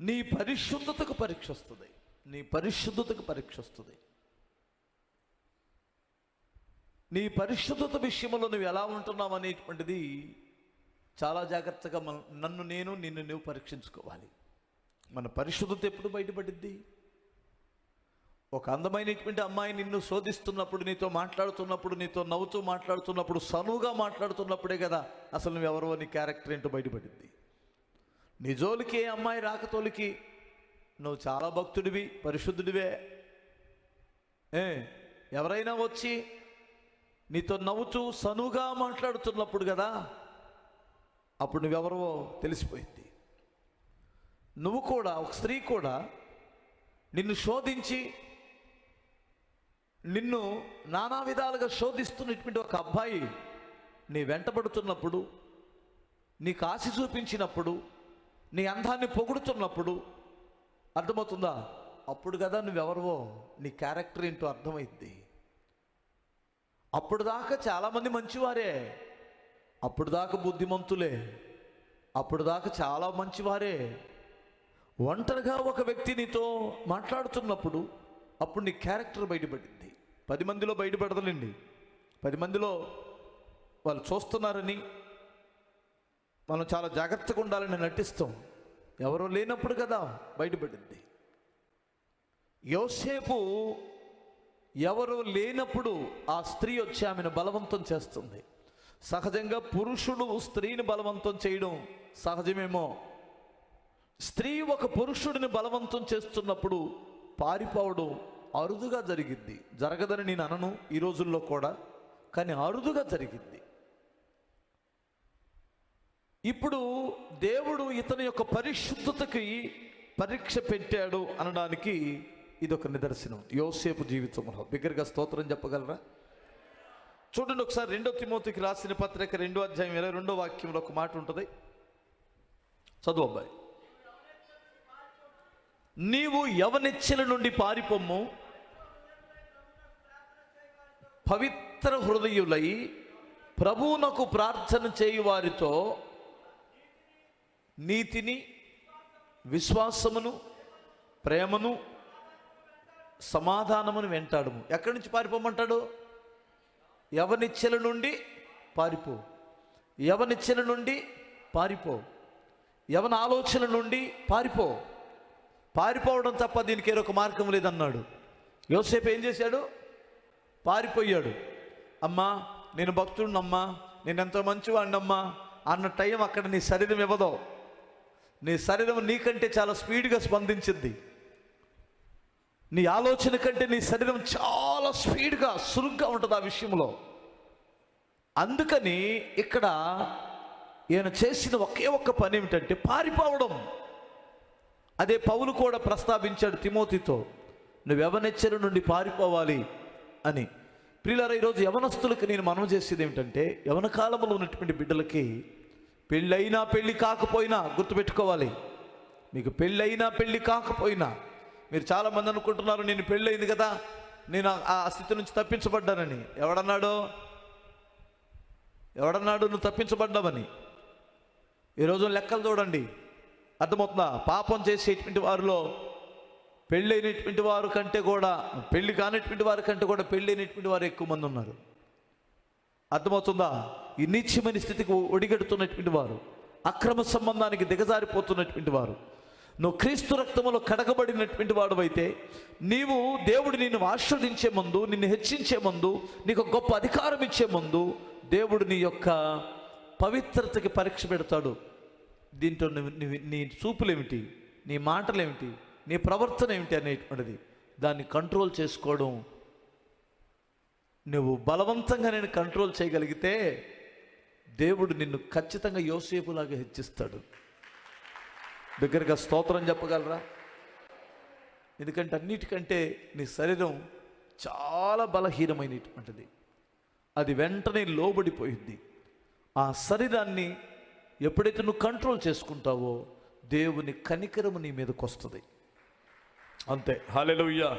నీ పరిశుద్ధతకు పరీక్ష వస్తుంది. నీ పరిశుద్ధతకు పరీక్ష వస్తుంది. నీ పరిశుద్ధత విషయంలో నువ్వు ఎలా ఉంటున్నావు అనేటువంటిది చాలా జాగ్రత్తగా మన నన్ను నేను నిన్ను నువ్వు పరీక్షించుకోవాలి. మన పరిశుద్ధత ఎప్పుడు బయటపడిద్ది? ఒక అందమైనటువంటి అమ్మాయి నిన్ను శోధిస్తున్నప్పుడు నీతో మాట్లాడుతున్నప్పుడు నీతో నవ్వుతూ మాట్లాడుతున్నప్పుడు సనువుగా మాట్లాడుతున్నప్పుడే కదా అసలు నువ్వు ఎవరో నీ క్యారెక్టర్ ఏంటో బయటపడింది నీ జోలికి ఏ అమ్మాయి రాకతోలికి నువ్వు చాలా భక్తుడివి పరిశుద్ధుడివే. ఏ ఎవరైనా వచ్చి నీతో నవ్వుతూ సనువుగా మాట్లాడుతున్నప్పుడు కదా అప్పుడు నువ్వెవరో తెలిసిపోయింది. నువ్వు కూడా ఒక స్త్రీ కూడా నిన్ను శోధించి నిన్ను నానా విధాలుగా శోధిస్తున్నటువంటి ఒక అబ్బాయి నీ వెంటబడుతున్నప్పుడు నీకు ఆశ చూపించినప్పుడు నీ అందాన్ని పొగుడుతున్నప్పుడు అర్థమవుతుందా? అప్పుడు కదా నువ్వెవరివో నీ క్యారెక్టర్ ఏంటో అర్థమైద్ది. అప్పుడు దాకా చాలామంది మంచివారే. అప్పుడు దాకా బుద్ధిమంతులే. అప్పుడు దాకా చాలా మంచివారే. ఒంటరిగా ఒక వ్యక్తి నీతో మాట్లాడుతున్నప్పుడు అప్పుడు నీ క్యారెక్టర్ బయటపడింది. పది మందిలో బయటపడదలండి. పది మందిలో వాళ్ళు చూస్తున్నారని మనం చాలా జాగ్రత్తగా ఉండాలని నటిస్తాం. ఎవరో లేనప్పుడు కదా బయటపడింది. యోసేపు ఎవరు లేనప్పుడు ఆ స్త్రీ వచ్చి ఆమెను బలవంతం చేస్తుంది. సహజంగా పురుషుడు స్త్రీని బలవంతం చేయడం సహజమేమో. స్త్రీ ఒక పురుషుడిని బలవంతం చేస్తున్నప్పుడు పారిపోవడం అరుదుగా జరిగింది. జరగదని నేను అనను ఈ రోజుల్లో కూడా కానీ అరుదుగా జరిగింది. ఇప్పుడు దేవుడు ఇతని యొక్క పరిశుద్ధతకి పరీక్ష పెట్టాడు అనడానికి ఇది ఒక నిదర్శనం. యోసేపు జీవితంలో బిగ్గరగా స్తోత్రం చెప్పగలరా? చూడండి ఒకసారి రెండో తిమోతికి రాసిన పత్రిక రెండో అధ్యాయం ఇరవై రెండో వాక్యంలో ఒక మాట ఉంటుంది. చదువు అబ్బాయి. నీవు యవనిచ్చల నుండి పారిపోమ్ము పవిత్ర హృదయులై ప్రభువునకు ప్రార్థన చేయు వారితో నీతిని విశ్వాసమును ప్రేమను సమాధానమును వెంటాడము. ఎక్కడి నుంచి పారిపోమంటాడు? యవనిచ్చెల నుండి పారిపో. యవనిచ్చెల నుండి పారిపో. యవన ఆలోచన నుండి పారిపో. పారిపోవడం తప్ప దీనికి ఏరొక మార్గం లేదన్నాడు. యోసేపు ఏం చేశాడు? పారిపోయాడు. అమ్మా నేను భక్తుడినమ్మా నేను ఎంతో మంచివాడినమ్మా అన్న టైం అక్కడ నీ శరీరం ఇవ్వదు. నీ శరీరం నీకంటే చాలా స్పీడ్గా స్పందించింది. నీ ఆలోచన కంటే నీ శరీరం చాలా స్పీడ్గా సురుగ్గా ఉంటుంది ఆ విషయంలో. అందుకని ఇక్కడ ఈయన చేసిన ఒకే ఒక్క పని ఏమిటంటే పారిపోవడం. అదే పౌలు కూడా ప్రస్తావించాడు తిమోతితో నువ్వు యవనెచ్చరి నుండి పారిపోవాలి? అని. ప్రియులారా ఈరోజు యవనస్తులకు నేను మనం చేసేది ఏమిటంటే యవన కాలంలో ఉన్నటువంటి బిడ్డలకి పెళ్ళైనా పెళ్ళి కాకపోయినా గుర్తుపెట్టుకోవాలి. మీకు పెళ్ళైనా పెళ్ళి కాకపోయినా. మీరు చాలామంది అనుకుంటున్నారు నేను పెళ్ళయింది కదా నేను ఆ- స్థితి నుంచి తప్పించబడ్డానని. ఎవడన్నాడు? ఎవడన్నాడు నువ్వు తప్పించబడ్డావని? ఈరోజు లెక్కలు చూడండి. అర్థమవుతుందా? పాపం చేసేటువంటి వారిలో పెళ్ళైనటువంటి వారు కంటే కూడా పెళ్ళి కానిటువంటి వారి కంటే కూడా పెళ్ళైనటువంటి వారు ఎక్కువ మంది ఉన్నారు. అర్థమవుతుందా? ఈ నీచమైన స్థితికి ఒడిగడుతున్నటువంటి వారు అక్రమ సంబంధానికి దిగజారిపోతున్నటువంటి వారు. నువ్వు క్రీస్తు రక్తములో కడగబడినటువంటి వాడువైతే నీవు దేవుడు నిన్ను ఆశ్రవదించే ముందు నిన్ను హెచ్చించే ముందు నీకు గొప్ప అధికారం ఇచ్చే ముందు దేవుడు నీ యొక్క పవిత్రతకి పరీక్ష పెడతాడు. దీంట్లో నువ్వు నీ చూపులేమిటి? నీ మాటలేమిటి? నీ ప్రవర్తన ఏమిటి అనేటువంటిది. దాన్ని కంట్రోల్ చేసుకోవడం. నువ్వు బలవంతంగా నేను కంట్రోల్ చేయగలిగితే దేవుడు నిన్ను ఖచ్చితంగా యోసేపులాగా హెచ్చిస్తాడు. దగ్గరగా స్తోత్రం చెప్పగలరా? ఎందుకంటే అన్నిటికంటే నీ శరీరం చాలా బలహీనమైనటువంటిది అది వెంటనే లోబడిపోయింది ఆ శరీరాన్ని ఎప్పుడైతే నువ్వు కంట్రోల్ చేసుకుంటావో దేవుని కనికరము నీ మీదకి వస్తుంది అంతే. హాలెలుయ్యా